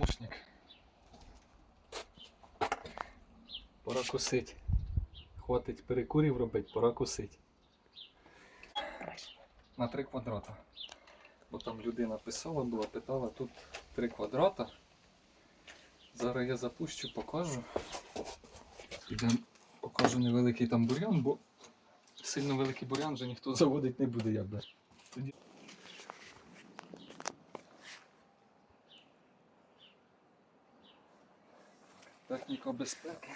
Мушник. Пора косить. Хватить перекурів робити, пора косить. На 3 квадрата. Бо там людина писала, була, питала, тут 3 квадрата. Зараз я запущу, покажу. Підемо покажу невеликий там бур'ян, бо сильно великий бур'ян вже ніхто заводити не буде, як би. Тоді... Техніка безпеки.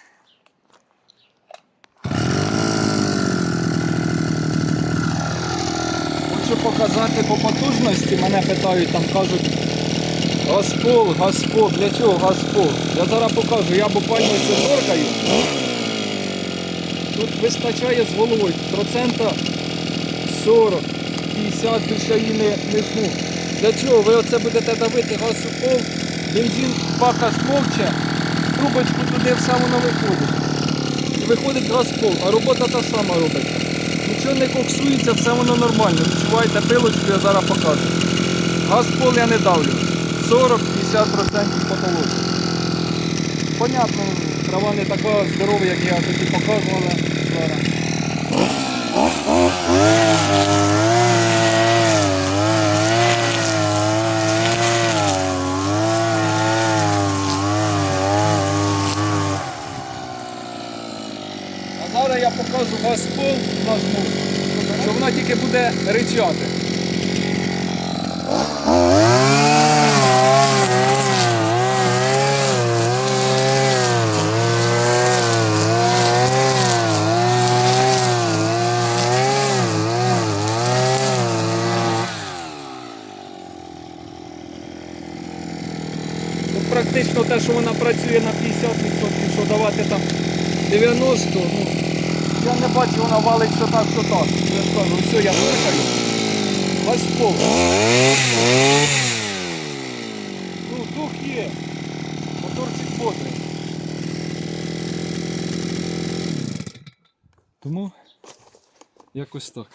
Хочу показати по потужності, мене питають, там кажуть Газпол, газпол, для чого газпол? Я зараз покажу, я буквально все торкаю. Тут вистачає з головою процента 40, 50 більше її не, не жму. Для чого? Ви оце будете давити газ у пол, бензин бака смовче, трубочку туди все воно виходить. І виходить газ пол, а робота та сама робиться. Нічого не коксується, все воно нормально. Відчуваєте пилочку, я зараз покажу. Газ пол я не давлю. 40-50% потолок. Понятно, трава не така здорова, як я тоді показувала зараз. А зараз я покажу газпол нажму, що вона тільки буде ричати. Ну, практично те, що вона працює на 50%, що давати там 90%, ну, я не бачу, вона валить що так, що так. Я ж кажу, все, я виркаю. Газпол. Ну, дух є. Моторчик бодрий. Тому якось так.